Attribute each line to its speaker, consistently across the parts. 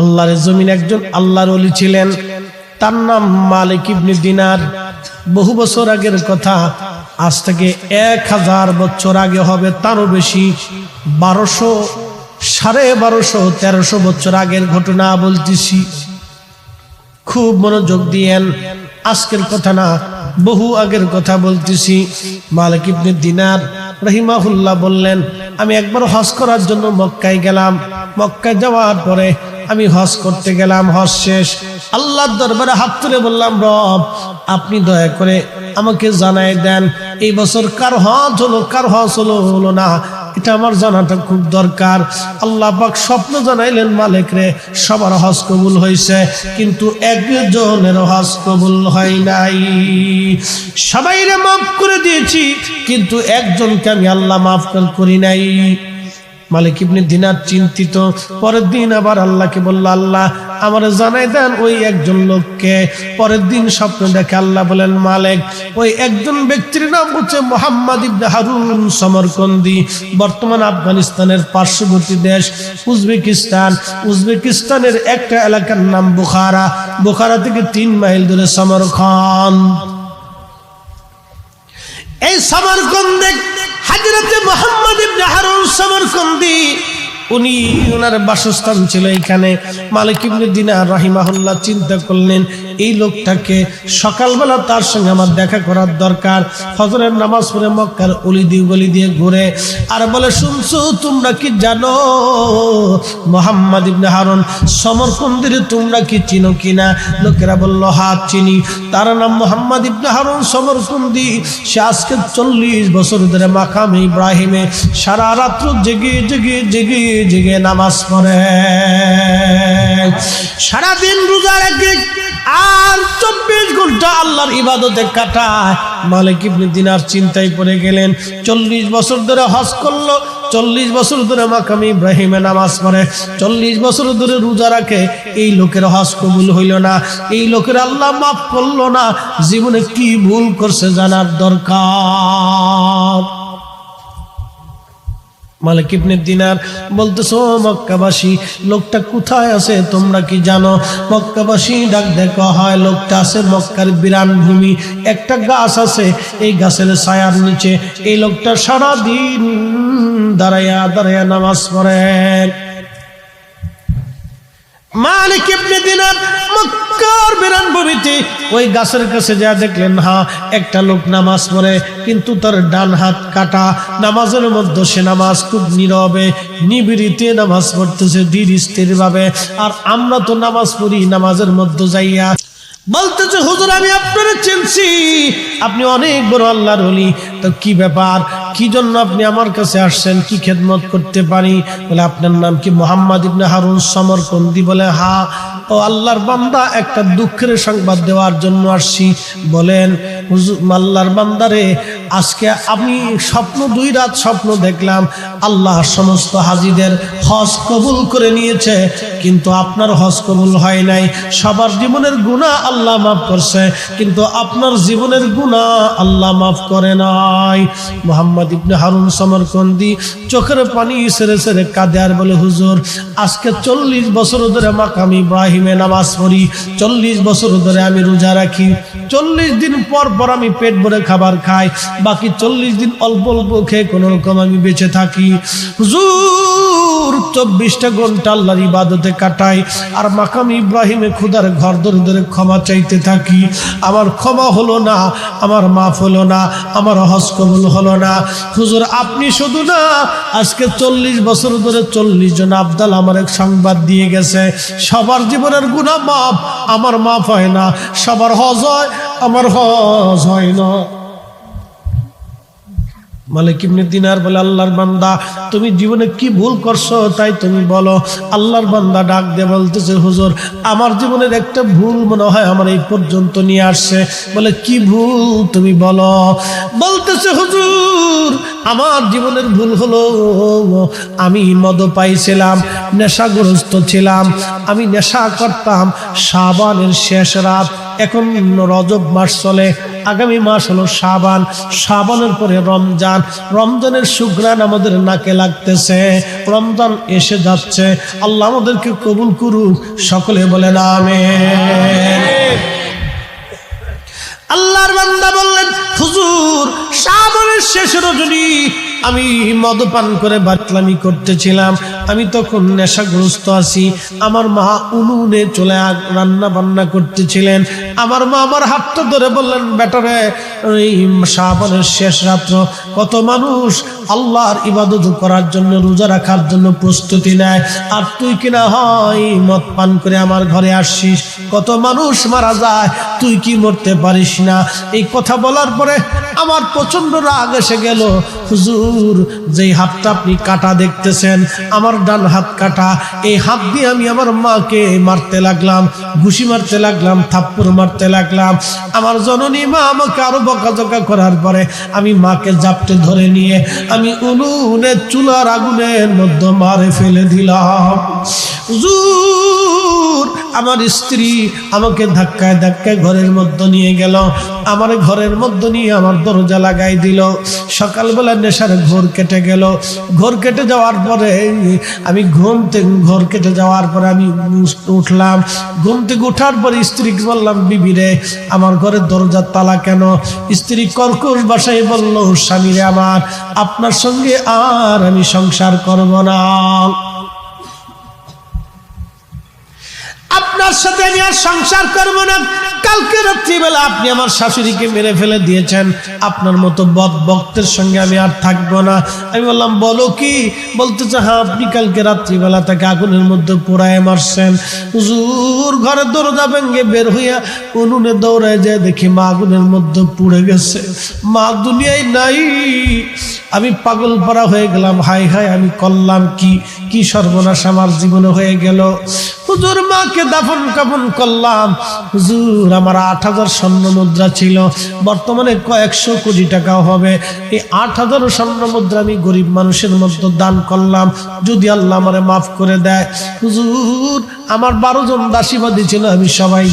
Speaker 1: আল্লাহর জমিন একজন আল্লাহর অলি ছিলেন। তার নাম মালিক ইবনে দিনার। বহু বছর আগের কথা, আজ থেকে এক হাজার বছর আগে হবে তারও বেশি। বারোশো, সাড়ে বারোশো, তেরোশো বছর আগের ঘটনা বলতেছি। খুব মনোযোগ দিয়েন, আজকের কথা না, বহু আগের কথা বলতেছি। মালিক ইবনে দিনার রহিমাহুল্লাহ বললেন, আমি একবার হজ করার জন্য মক্কায় গেলাম। মক্কায় যাওয়ার পরে আমি হজ করতে গেলাম, হজ শেষ। আল্লাহর দরবারে হাত তুলে বললাম, রব, আপনি দয়া করে আমাকে জানাই দেন, এই বছর কার হজ হলো, কার হজ হলো হলো না। এটা আমার জানাটা খুব দরকার। আল্লাহ পাক স্বপ্ন জানাইলেন, মালিক রে, সবার হজ কবুল হয়েছে কিন্তু একজনের হজ কবুল হয় নাই। সবাই রে মাফ করে দিয়েছি, কিন্তু একজনকে আমি আল্লাহ মাফ করি নাই। মালিক ইবনে দিনার চিন্তিত। পরের দিন আবার আল্লাহকে বলল, আল্লাহ, আমার জানাই দেন ওই একজন লোককে। পরের দিন স্বপ্ন দেখে আল্লাহ বলেন, মালিক, ওই একজন ব্যক্তির নাম হচ্ছে মোহাম্মদ ইবনে হারুন সমরকন্দি। বর্তমান আফগানিস্তানের পার্শ্ববর্তী দেশ উজবেকিস্তান। উজবেকিস্তানের একটা এলাকার নাম বুখারা। বুখারা থেকে তিন মাইল দূরে সমরখান এই সমরকন্দে হাজরতে মোহাম্মদ ইবনে হারুন সমরকন্দি উনি ওনার বাসস্থান ছিল এখানে। মালিক ইবনে দিনার রাহিমাহুল্লাহ চিন্তা করলেন এই লোকটাকে সকালবেলা তার সঙ্গে আমার দেখা করার দরকার। ফজরের নামাজ পড়ে মক্কার অলি দিয়ে গলি দিয়ে ঘুরে আর বলে, শুনছো, তোমরা কি জানো, মোহাম্মদ ইবনে হারুন সমরকন্দিরে তোমরা কি চিনো কিনা? লোকেরা বলল হাত চিনি। তার নাম মোহাম্মদ ইবনে হারুন সমরকন্দি। সে আজকে চল্লিশ বছর ধরে মাকাম ইব্রাহিমে সারা রাত্র জেগে জেগে জেগে জেগে নামাজ পড়ে। সারাদিন রোজা রাখে আর চব্বিশ ঘণ্টা আল্লাহর ইবাদতে কাটায়। মালিক ইবনে দিনার চিন্তায় পড়ে গেলেন, চল্লিশ বছর ধরে হজ করল, চল্লিশ বছর ধরে মাকামি ইব্রাহিমে নামাজ পড়ে, চল্লিশ বছর ধরে রোজা রাখে, এই লোকের হজ কবুল হইল না, এই লোকের আল্লাহ মাফ করল না, জীবনে কি ভুল করছে জানার দরকার? মালিক ইবনে দিনার বলতেছো, মক্কাবাসী, লোকটা কোথায় আছে তোমরা কি জানো? মক্কাবাসী ডাক দেখা হয়, লোকটা আছে মক্কার বিরান ভূমি, একটা গাছ আছে, এই গাছের ছায়ার নিচে, এই লোকটা সারা দিন দাঁড়াইয়া দাঁড়াইয়া নামাজ পড়ে। মালিক ইবনে দিনার মক্কার বিরান ভূমিতে ওই গাছের কাছে যা দেখলেন একটা লোক নামাজ পড়ে, কিন্তু তার ডান হাত কাটা। নামাজের মধ্যে সে নামাজ খুব নীরবে, নিবিড়িতে নামাজ পড়তেছে ধীর আর আমরা তো নামাজ পড়ি, নামাজের মধ্যে যাইয়া বলতেছে, হুজুর, আমি আপনারা চিনছি। আপনি অনেক বড় আল্লাহর হলি তো কি ব্যাপার? কি জন্য আপনি আমার কাছে আসছেন? কি খেদমত করতে পারি? বলে, আপনার নাম কি মোহাম্মদ ইবনে হারুন সমরকন্দি? বলে, হা। ও আল্লাহর বান্দা, একটা দুঃখের সংবাদ দেওয়ার জন্য আসছি। বলেন আল্লাহর বান্দারে আজকে আমি স্বপ্ন, দুই রাত স্বপ্ন দেখলাম, আল্লাহ সমস্ত হাজিদের হজ কবুল করে নিয়েছে, কিন্তু আপনার হজ কবুল হয় নাই। সবার জীবনের গুণা আল্লাহ মাফ করছে, কিন্তু আপনার জীবনের গুণা আল্লাহ মাফ করে নাই। মোহাম্মদ ইবনে হারুন সমরকন্দি চোখের পানি সেরে সেরে কাঁদে আর বলে, হুজুর, আজকে চল্লিশ বছর ধরে মাকাম ইব্রাহিমে নামাজ পড়ি, চল্লিশ বছর ধরে আমি রোজা রাখি, চল্লিশ দিন পর পর আমি পেট ভরে খাবার খাই বাকি চল্লিশ দিন অল্প অল্প খেয়ে কোনো রকম আমি বেঁচে থাকি। চব্বিশটা ঘণ্টা আল্লাহর ইবাদতে কাটাই। আর মাকাম ইব্রাহিমে খুদার ঘর ধরে ধরে ক্ষমা চাইতে থাকি। আমার ক্ষমা হলো না, আমার মাফ হলো না, আমার হজ কবুল হলো না। হুজুর, আপনি শুধু না, আজকে চল্লিশ বছর ধরে চল্লিশ জন আবদাল আমার এক সংবাদ দিয়ে গেছে। সবার জীবনের গুণা মাপ আমার মাফ হয় না, সবার হজ হয়, আমার হজ হয় না। মালিক ইবনে দিনার বলে, আল্লাহর বান্দা, তুমি জীবনে কি ভুল করছ তাই তুমি বলো। আল্লাহর বান্দা ডাক দিয়ে বলতেছে, হুজুর, আমার জীবনের একটা ভুল মনে হয় আমার এই পর্যন্ত নিয়ে আসছে। বলে, কি ভুল তুমি বলো? বলতেছে, হুজুর, আমার জীবনের ভুল হলো, আমি মদ পাইছিলাম, নেশাগ্রস্ত ছিলাম, আমি নেশা করতাম, সাবানের শেষ রাত এখন রজব মাস চলে, আগামী মাস হলো শাবান। শাবানের পরে রমজান। রমজানের সুগ্রাণ আমাদের নাকে লাগতেছে। রমজান এসে যাচ্ছে। আল্লাহ আমাদেরকে কবুল করুক। সকলে বলে না আল্লাহর বান্দা বললেন, হুজুর শ্রাবণের শেষ রজনী আমি মদপান করে বাতলামি করতেছিলাম। আমি তখন নেশাগ্রস্ত আছি। আমার মা উনুনে চলে রান্না বান্না করতেছিলেন। আমার মা আমার হাতটা ধরে বললেন বেটারে এই শ্রাবণের শেষ রাত্র। কত মানুষ আল্লাহর ইবাদত করার জন্য, রোজা রাখার জন্য প্রস্তুতি নেয়। আর তুই কিনা হয় মদ পান করে আমার ঘরে আসছিস? কত মানুষ মারা যায়। তুই কি মরতে পারিস না? এই কথা বলার পরে আমার প্রচণ্ড রাগ এসে গেল। হুজুর যেই হাতটা আপনি কাটা দেখতেছেন, আমার ডান হাত কাটা, এই হাত দিয়ে আমি আমার মাকে মারতে লাগলাম, ঘুষি মারতে লাগলাম, থাপ্পড় মারতে লাগলাম। আমার জননী মা আমাকে আরও বকাঝকা করার পরে আমি মাকে জাপটে ধরে নিয়ে আমি উনুনে চুলার আগুনের মধ্যে মারে ফেলে দিলাম। হুজুর, আমার স্ত্রী আমাকে ধাক্কায় ধাক্কায় ঘরের মধ্যে নিয়ে গেল। আমার ঘরের মধ্যে নিয়ে আমার দরজা লাগাই দিল। সকালবেলা নেশার ঘোর কেটে গেল। ঘর কেটে যাওয়ার পরে আমি ঘুম থেকে ঘর কেটে যাওয়ার পরে আমি উঠলাম। ঘুম থেকে উঠার পরে স্ত্রীকে বললাম বিবিরে আমার ঘরের দরজার তালা কেন? স্ত্রী কর্কশ বাসায় বলল স্বামীরে আমার, আপনার সঙ্গে আর আমি সংসার করব না। আপনার সাথে আমি আর সংসার করব না। কালকে রাত্রিবেলা আপনি আমার শাশুড়িকে মেরে ফেলে দিয়েছেন। আপনার মতো বদ বক্তের সঙ্গে আমি আর থাকব না। আমি বললাম, বলো কি? বলতেছে হ্যাঁ আপনি কালকে রাত্রিবেলা তাকে আগুনের মধ্যে পোড়ায় মারছেন। হুজুর ঘরের দরজা ভেঙে বের হইয়া উনুনে দৌড়ায় যায় দেখি মা আগুনের মধ্যে পুড়ে গেছে। মা দুনিয়ায় নাই। আমি পাগল পাড়া হয়ে গেলাম। হাই হাই আমি করলাম কি? কি সর্বনাশ আমার জীবনে হয়ে গেল। হুজুর মাকে দাফন কাফন করলাম। হুজুর, আমার আট হাজার স্বর্ণ মুদ্রা ছিল। বর্তমানে কয়েকশো কোটি টাকাও হবে। এই আট হাজার স্বর্ণ মুদ্রা আমি গরিব মানুষের মধ্যে দান করলাম। যদি আল্লাহ আমারে মাফ করে দেয়। হুজুর, আমার বারো জন দাসীবাদী ছিল, আমি সবাই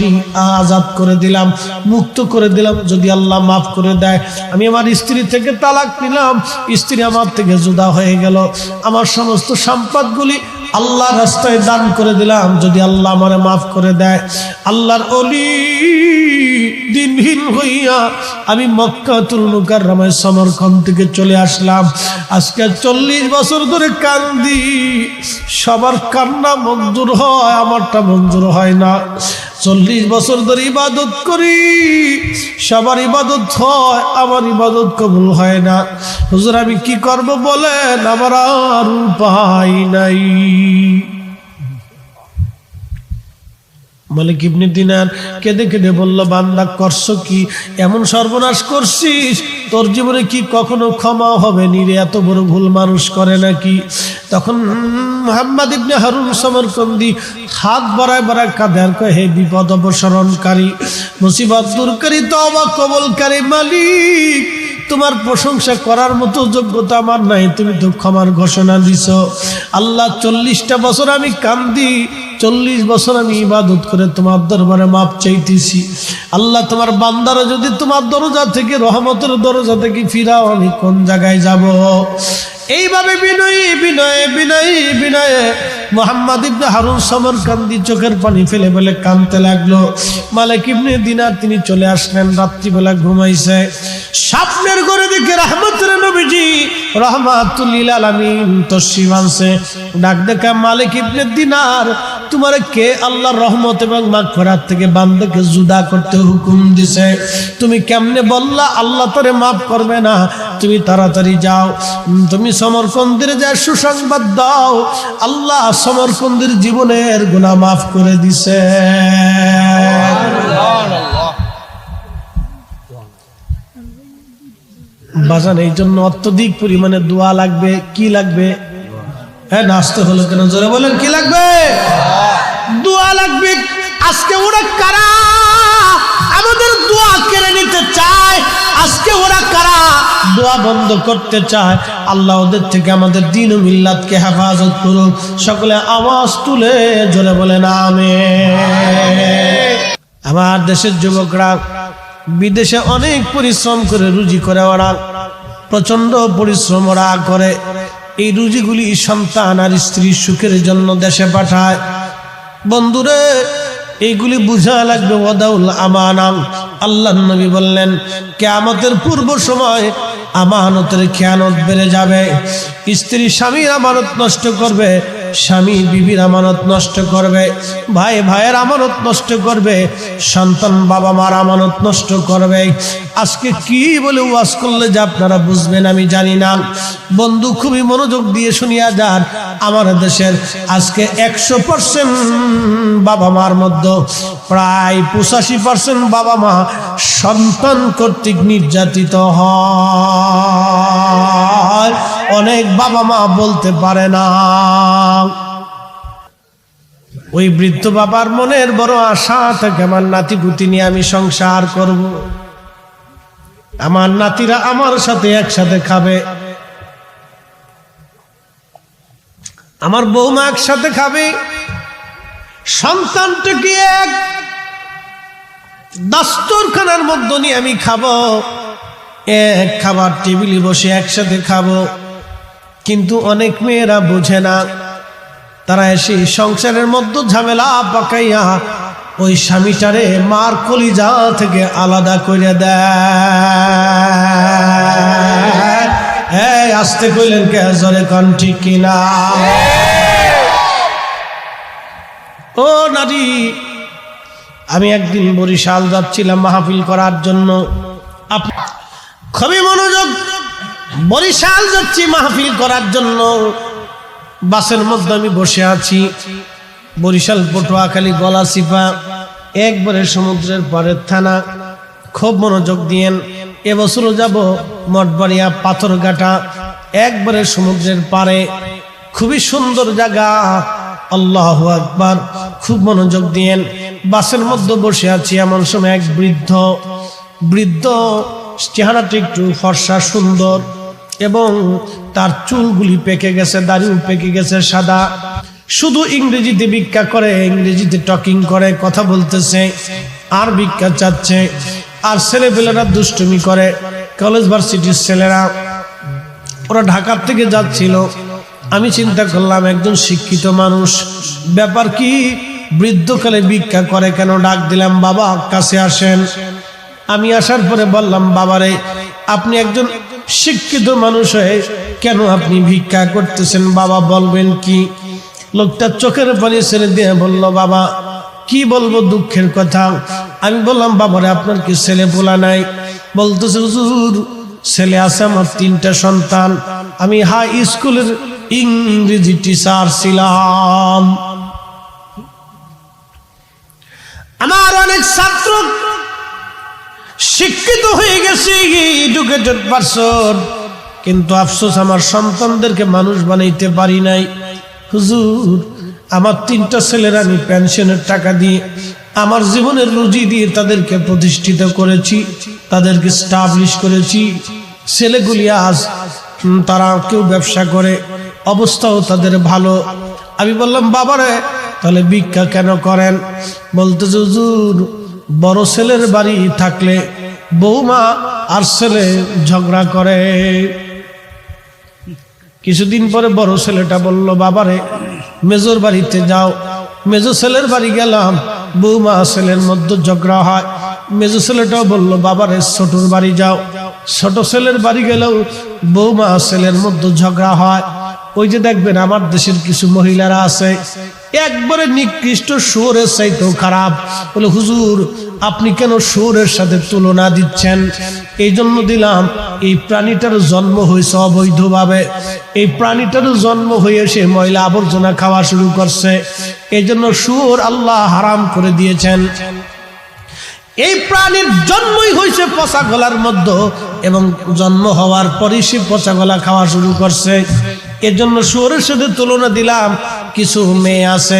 Speaker 1: আজাদ করে দিলাম, মুক্ত করে দিলাম। যদি আল্লাহ মাফ করে দেয়, আমি আমার স্ত্রী থেকে তালাক নিলাম। স্ত্রী আমার থেকে জুদা হয়ে গেল। আমার সমস্ত সম্পদগুলি আল্লাহ রাস্তায় দান করে দিলাম যদি আল্লাহ আমারে মাফ করে দেয়। আল্লাহর অলি দিনহীন হইয়া আমি মক্কাতুল মুকাররমায় সমরকন থেকে চলে আসলাম। আজকে চল্লিশ বছর ধরে কান্দি। সবার কান্না মঞ্জুর হয়, আমারটা মঞ্জুর হয় না। চল্লিশ বছর ধরে ইবাদত করি, সবার ইবাদত হয়, আমার ইবাদত কবুল হয় না। হুজুর, আমি কি করব বলেন? আমার আর উপায় নাই। মালিক ইবনে দিনার কেঁদে কেঁদে বলল, বান্দা, করছ কি? এমন সর্বনাশ করছিস? তোর জীবনে কি কখনো ক্ষমা হবে নিরে এত বড় ভুল মানুষ করে নাকি? তখন মোহাম্মদ ইবনে হারুন সমরকন্দি হাত বাড়ায় বাড়ায় কয়, হে বিপদ অপসরণকারী, মুসিবত দূরকারী তবা কবলকারী মালিক, তোমার প্রশংসা করার মতো যোগ্যতা আমার নাই, তুমি তো ক্ষমার ঘোষণা দিছ। আল্লাহ চল্লিশটা বছর আমি কান্দি চল্লিশ বছর আমি ইবাদত করে তোমার দরবারে মাপ চাইতেছি। আল্লাহ, তোমার বান্দারা যদি তোমার দরজা থেকে, রহমতের দরজা থেকে ফিরাও, আমি কোন জায়গায় যাব? এইভাবে বিনয়ী, বিনয়ে বিনয়ী, বিনয়ে মোহাম্মদ ইবনে হারুন সমর কান্দি চোখের পানি ফেলে ফেলে কানতে লাগল। মালিক ইবনে দিনার তিনি চলে আসলেন, রাত্রিবেলা ঘুমাইছে। স্বপ্নের করে দেখে রহমতের নবীজি রহমাতুল্লিল আলামিন তসিম আনছে ডাক দেখা মালিক ইবনে দিনার তোমার কে আল্লাহর রহমত এবং মাগফিরাত থেকে বান্দাকে জুদা করতে হুকুম দিছে? তুমি কেমনে বললা, আল্লাহ তোরে মাফ করবে না। তুমি তাড়াতাড়ি যাও। তুমি সমরকন্দের যা সুসংবাদ দাও। আল্লাহ সমরকন্দের জীবনের গুনাহ মাফ করে দিছে। বাজান এই জন্য অত্যধিক পরিমাণে দোয়া লাগবে। কি লাগবে? হ্যাঁ নাচতে হলো কেন? জোরে বলেন, কি লাগবে? দোয়া লাগবে। আজকে ওরা কারা? আমাদের দোয়া কেড়ে নিতে চায়। আজকে ওরা কারা? দোয়া বন্ধ করতে চায়। আল্লাহ ওদের থেকে আমাদের দিন হেফাজত করুক সকলে আওয়াজ তুলে জোরে বলেন, আমেন। আমার দেশের যুবকরা, বিদেশে অনেক পরিশ্রম করে রুজি করে ওরা প্রচণ্ড পরিশ্রম ওরা করে। এই রুজিগুলি সন্তান আর স্ত্রীর সুখের জন্য দেশে পাঠায়। বন্ধুরে, এইগুলি বুঝা লাগবে ওদাউল আমানাম আল্লাহ নবী বললেন, কেয়ামতের পূর্ব সময় আমানতের খেয়ানত বেড়ে যাবে। স্ত্রী স্বামীর আমানত নষ্ট করবে স্বামী বিবির আমানত নষ্ট করবে, ভাই ভাইয়ের আমানত নষ্ট করবে, সন্তান বাবা মার আমানত নষ্ট করবে। আজকে কি বলে ওয়াজ করলে যে আপনারা বুঝবেন আমি জানি না। বন্ধু, খুবই মনোযোগ দিয়ে শুনিয়া যান। আমার দেশের আজকে একশো পার্সেন্ট বাবা মার মধ্যে, প্রায় পঁচাশি পার্সেন্ট বাবা মা সন্তান কর্তৃক নির্যাতিত হয়। অনেক বাবা মা বলতে পারে না। ওই বৃদ্ধ বাবার মনের বড় আশা থাকে আমার নাতি পুতি নিয়ে আমি সংসার করব। আমার নাতিরা আমার সাথে একসাথে খাবে। আমার বৌমা একসাথে খাবে। সন্তানটাকে এক? দাস্তরখানার মধ্য নিয়ে আমি খাব। এক খাবার টেবিলে বসে একসাথে খাব। কিন্তু অনেক মেয়েরা বোঝে না। তারা এসে সংসারের মধ্যে ঝামেলা পাকাইয়া ওই স্বামীটারে মার কলিজা থেকে আলাদা করে দেয়। আসতে কইলেন কে? জরে কন, ঠিক কিনা? ও নারী, আমি একদিন বরিশাল যাচ্ছিলাম মাহফিল করার জন্য। খুবই মনোযোগ বরিশাল যাচ্ছি মাহফিল করার জন্য। বাসের মধ্যে আমি বসে আছি। বরিশাল, পটুয়াখালী, গলাচিপা, একবারে সমুদ্রের পরের থানা। খুব মনোযোগ দিয়েন। এবছরও যাব মঠবাড়িয়া পাথরঘাটা, একবারে সমুদ্রের পারে খুবই সুন্দর জায়গা। আল্লাহ আকবার। খুব মনোযোগ দিয়েন। বাসের মধ্যে বসে আছি এমন সময় এক বৃদ্ধ। বৃদ্ধ চেহারাটি একটু ফর্সা সুন্দর। এবং তার চুলগুলি পেকে গেছে, দাড়িও পেকে গেছে সাদা। শুধু ইংরেজিতে ভিক্ষা করে, ইংরেজিতে টকিং করে, কথা বলতেছে, আর ভিক্ষা চাচ্ছে, আর ছেলেপেলেরা দুষ্টুমি করে, কলেজ ভার্সিটির ছেলেরা। ওরা ঢাকার থেকে যাচ্ছিল। আমি চিন্তা করলাম, একজন শিক্ষিত মানুষ, ব্যাপার কি? বৃদ্ধকালে ভিক্ষা করে কেন? ডাক দিলাম, বাবা, কাছে আসেন। আমি আসার পরে বললাম, বাবারে, আপনি একজন শিক্ষিত মানুষ হয়ে কেন আপনি ভিক্ষা করতেছেন? বাবা বলবেন কি? লোকটা চোখের পানি ছেড়ে দিয়ে বলল, বাবা, কি বলব দুঃখের কথা? আমি বললাম, বাবারে, আপনার কি ছেলে পোলা নাই? বলতেছে, হুজুর, ছেলে আছে আমার তিনটা সন্তান। আমি হাই স্কুলের ইংরেজি টিচার ছিলাম। আমার অনেক ছাত্র শিক্ষিত হয়ে গেছে এডুকেটেড পারসন কিন্তু আফসোস, আমার সন্তানদেরকে মানুষ বানাইতে পারি নাই। হুজুর, আমার তিনটা ছেলের আমি পেনশনের টাকা দিয়ে আমার জীবনের রুজি দিয়ে তাদেরকে প্রতিষ্ঠিত করেছি, তাদেরকে স্টাবলিশ করেছি। ছেলেগুলি আজ তারা কেউ ব্যবসা করে, অবস্থাও তাদের ভালো। আমি বললাম, বাবারে, তাহলে ভিক্ষা কেন করেন? বলতে হুজুর বড় ছেলের বাড়ি থাকলে বৌমা আর ছেলে ঝগড়া করে। কিছুদিন পরে বড় ছেলেটা বলল, বাবারে, মেজর বাড়িতে যাও। মেজো ছেলের বাড়ি গেলাম বৌমা ছেলের মধ্যে ঝগড়া হয়। মেজো ছেলেটাও বলল, বাবারে, ছোটর বাড়ি যাও। ছোট ছেলের বাড়ি গেলেও বৌমা ছেলের মধ্যে ঝগড়া হয়। ওই যে দেখবেন আমার দেশের কিছু মহিলারা আছে, একবারে নিকৃষ্ট সুরের চাইতেও খারাপ। বলে, হুজুর, আপনি কেন সুরের সাথে তুলনা দিচ্ছেন? এই জন্য দিলাম, এই প্রাণীটার জন্ম হয়েছে অবৈধভাবে। এই প্রাণীটার জন্ম হয়ে সে ময়লা আবর্জনা খাওয়া শুরু করছে। এই জন্য সুর আল্লাহ হারাম করে দিয়েছেন। এই প্রাণীর জন্মই হয়েছে পচা গলার মধ্যে এবং জন্ম হওয়ার পরই সে পচা গলা খাওয়া শুরু করছে। এর জন্য শুয়োরের সাথে তুলনা দিলাম, কিছু মেয়ে আছে,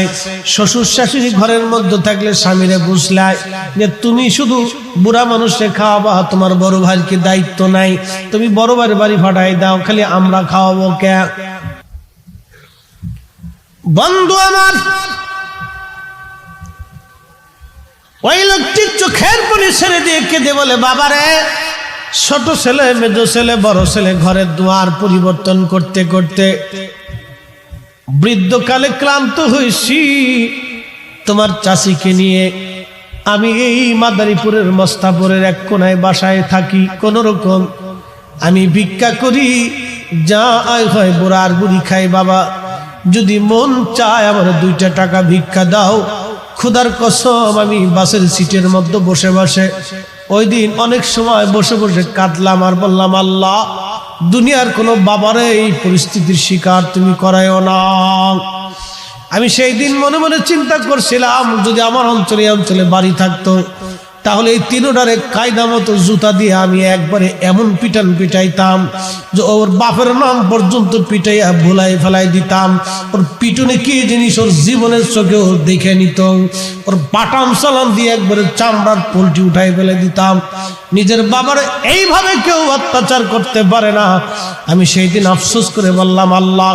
Speaker 1: শ্বশুর শাশুড়ি ঘরের মধ্যে থাকলে স্বামীরে বুঝলায় যে তুমি শুধু বুড়া মানুষে খাওয়াবা, তোমার বড় ভাইয়ের কি দায়িত্ব নাই? তুমি বড় ভাইয়ের বাড়ি ফাটাই দাও, খালি আমরা খাওয়াবো কে? বন্ধু আমার, ওই লোকটি চোখের পরি ছেড়ে দিয়ে কেঁদে বলে, বাবারে ছোট ছেলে, মেজ ছেলে, বড় ছেলে ঘরের দুয়ার পরিবর্তন করতে করতে বৃদ্ধকালে ক্লান্ত হয়েছি। তোমার চাষিকে নিয়ে আমি এই মাদারীপুরের মস্তাপুরের এক কোনায় বাসায় থাকি। কোন রকম আমি ভিক্ষা করি, যা আয় হয় বুড়ার বুড়ি খাই বাবা। যদি মন চায় আমার দুইটা টাকা ভিক্ষা দাও খুদার কসম আমি বাসের সিটের মধ্যে বসে বসে ওই দিন অনেক সময় বসে বসে কাঁদলাম আর বললাম, আল্লাহ, দুনিয়ার কোনো বাবারে এই পরিস্থিতির শিকার তুমি করায়ও না। আমি সেই দিন মনে মনে চিন্তা করছিলাম, যদি আমার অঞ্চলে অঞ্চলে বাড়ি থাকতো তাহলে এই তিনোটারে কায়দা মতো জুতা দিয়ে আমি একবারে এমন পিটান পিটাইতাম যে ওর বাপের নাম পর্যন্ত পিটাইয়া ভুলাই ফেলাই দিতাম। ওর পিটুনে কি জিনিস ওর জীবনের চোখে ওর দেখে নিত। ওর বাটাম সালাম দিয়ে একবারে চামড়ার পোলট্রি উঠাই ফেলে দিতাম। নিজের বাবার এইভাবে কেউ অত্যাচার করতে পারে না। আমি সেই দিন আফসোস করে বললাম, আল্লাহ,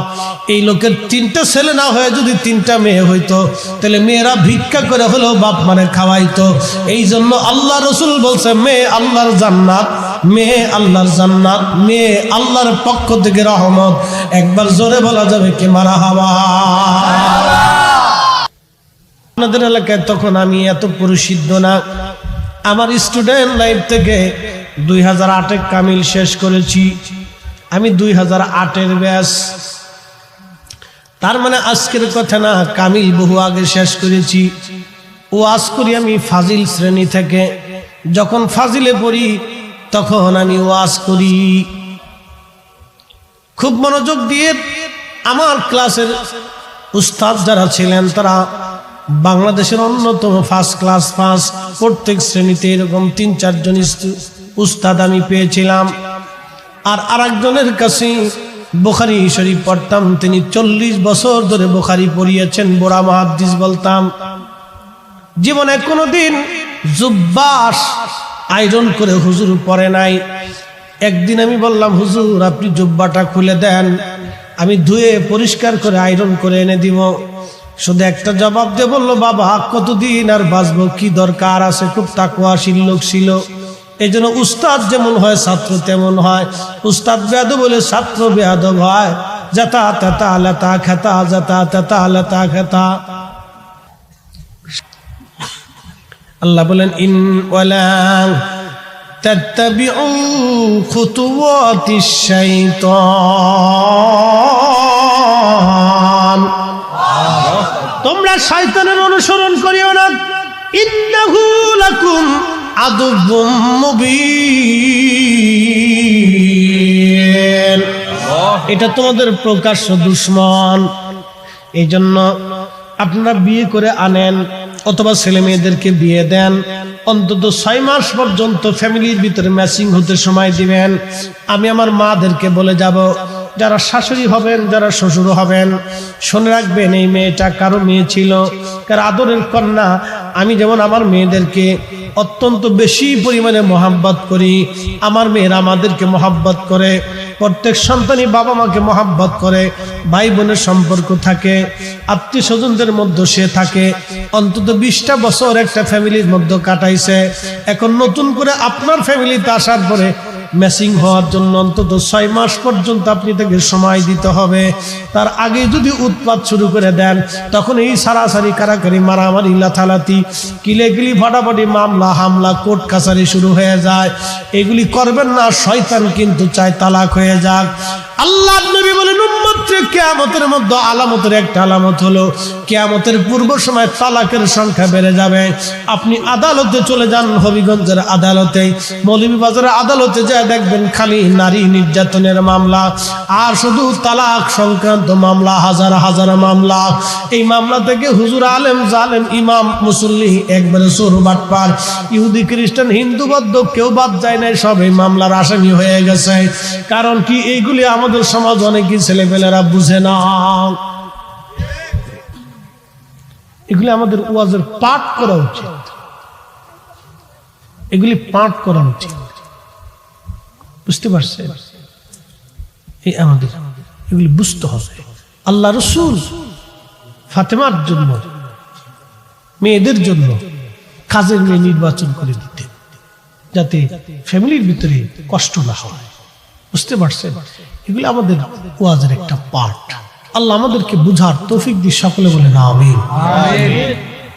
Speaker 1: এই লোকের তিনটা ছেলে না হয়ে যদি তিনটা মেয়ে হইতো, তাহলে মেয়েরা ভিক্ষা করে হলেও বাপ মানে খাওয়াইতো। এই জন্য আল্লাহ রসুল বলছে, মেয়ে আল্লাহর জান্নাত, মেয়ে আল্লাহর জান্নাত, মেয়ে আল্লাহর পক্ষ থেকে রহমত। একবার জোরে বলা যাবে কি মারা হাওয়া? আপনাদের এলাকায় তখন আমি এত পরিসিদ্ধ না। আমার স্টুডেন্ট লাইফ থেকে দুই হাজার আটে কামিল শেষ করেছি। আমি দুই হাজার আটের ব্যাস। তার মানে আজকের কথা না, কামিল বহু আগে শেষ করেছি। ও আজ করি আমি ফাজিল শ্রেণি থেকে। যখন ফাজিলে পড়ি, তখন আমি ওয়াজ করি। খুব মনোযোগ দিয়ে আমার ক্লাসের উস্তাদ যারা ছিলেন তারা বাংলাদেশের অন্যতম ফার্স্ট ক্লাস পাস প্রত্যেক শ্রেণীতে এরকম তিন, চারজন উস্তাদ আমি পেয়েছিলাম। আর আরেকজনের কাছে বোখারি শরীফ পড়তাম, তিনি চল্লিশ বছর ধরে বোখারি পড়িয়েছেন বোরা মাহাদ্দিস বলতাম। জীবনে কোনোদিন জুব্বাস আয়রন করে হুজুর পরে নাই। একদিন আমি বললাম, হুজুর, আপনি জুব্বাটা খুলে দেন, আমি ধুয়ে পরিষ্কার করে আয়রন করে এনে দিব। শুধু একটা জবাব দিয়ে বলল, বাবা কতদিন আর বাঁচবো? কি দরকার আছে? খুব তাকুয়াশীল লোক ছিল। এই জন্য উস্তাদ যেমন হয়, ছাত্র তেমন হয়। উস্তাদ বেয়াদ বলে ছাত্র বেয়াদ হয়। যাতা তেতা লতা খেতা যাতা তেতা লতা খেতা। আল্লাহ বলেন, ইন তাত্তাবিউ খুতুওয়াতিশ তোমরা শয়তানের অনুসরণ করিও না। ইন্নাহু লাকুম আদুব্বুম মুবিন। এটা তোমাদের প্রকাশ্য দুশ্মন। এই জন্য আপনারা বিয়ে করে আনেন অথবা ছেলে মেয়েদেরকে বিয়ে দেন। অন্তত ছয় মাস পর্যন্ত ফ্যামিলির ভিতরে ম্যাচিং হতে সময় দিবেন। আমি আমার মাদেরকে বলে যাব যারা শাশুড়ি হবেন, যারা শ্বশুর হবেন, শুনে রাখবেন, এই মেয়েটা কারও মেয়ে ছিল। কার আদরের কন্যা, আমি যেমন আমার মেয়েদেরকে অত্যন্ত বেশি পরিমাণে মহাব্বত করি, আমার মেয়েরা আমাদেরকে মহাব্বত করে, প্রত্যেক সন্তানই বাবা মাকে মহাব্বত করে ভাই বোনের সম্পর্ক থাকে আত্মীয় স্বজনদের মধ্যে সে থাকে, অন্তত বিশটা বছর একটা ফ্যামিলির মধ্যে কাটাইছে। এখন নতুন করে আপনার ফ্যামিলিতে আসার পরে ম্যাচিং হওয়ার জন্য অন্তত ছয় মাস পর্যন্ত আপনি তাকে সময় দিতে হবে। তার আগে যদি উৎপাত শুরু করে দেন, তখন এই সারাসারি কারাকারি, মারামারি লাথালাতি কিলে কিলি ফাটাফাটি মামলা, হামলা, কোর্ট কাছারি শুরু হয়ে যায়। এগুলি করবেন না, শয়তান কিন্তু চায় তালাক হয়ে যাক। আল্লাহ নবী বলেন কেয়ামতের মধ্যে আলামতের একটা আলামত হলো, কেয়ামতের পূর্ব সময় তালাকের সংখ্যা বেড়ে যাবে। আপনি আদালতে চলে যান হবিগঞ্জের আদালতে। মৌলভীবাজারের আদালতে যা দেখবেন খালি নারী নির্যাতনের মামলা। আর শুধু তালাক সংক্রান্ত মামলা, হাজার হাজার মামলা। এই মামলা থেকে হুজুর আলেম, জালেম, ইমাম, মুসল্লি একবারে সোর বাটপার। ইহুদি, খ্রিস্টান, হিন্দু, বৌদ্ধ কেউ বাদ যায় নাই, সব এই মামলার আসামি হয়ে গেছে। কারণ কি, এইগুলি আমাদের সমাজ অনেকই ছেলেপেলেরা বুঝে না। এগুলি আমাদের ওয়াজের পাঠ করা উচিত। এগুলি পাঠ করা উচিত। বুঝতে এই আমাদের, এগুলি বুঝতে হবে। আল্লাহ রসুল ফাতেমার জন্য, মেয়েদের জন্য কাজের মেয়ে নির্বাচন করে দিতেন, যাতে ফ্যামিলির ভিতরে কষ্ট না হয়। বুঝতে পারছেন? এগুলো আমাদের ওয়াজের একটা পার্ট আল্লাহ আমাদেরকে বুঝার তৌফিক দিয়ে সকলে বলে না আমিন।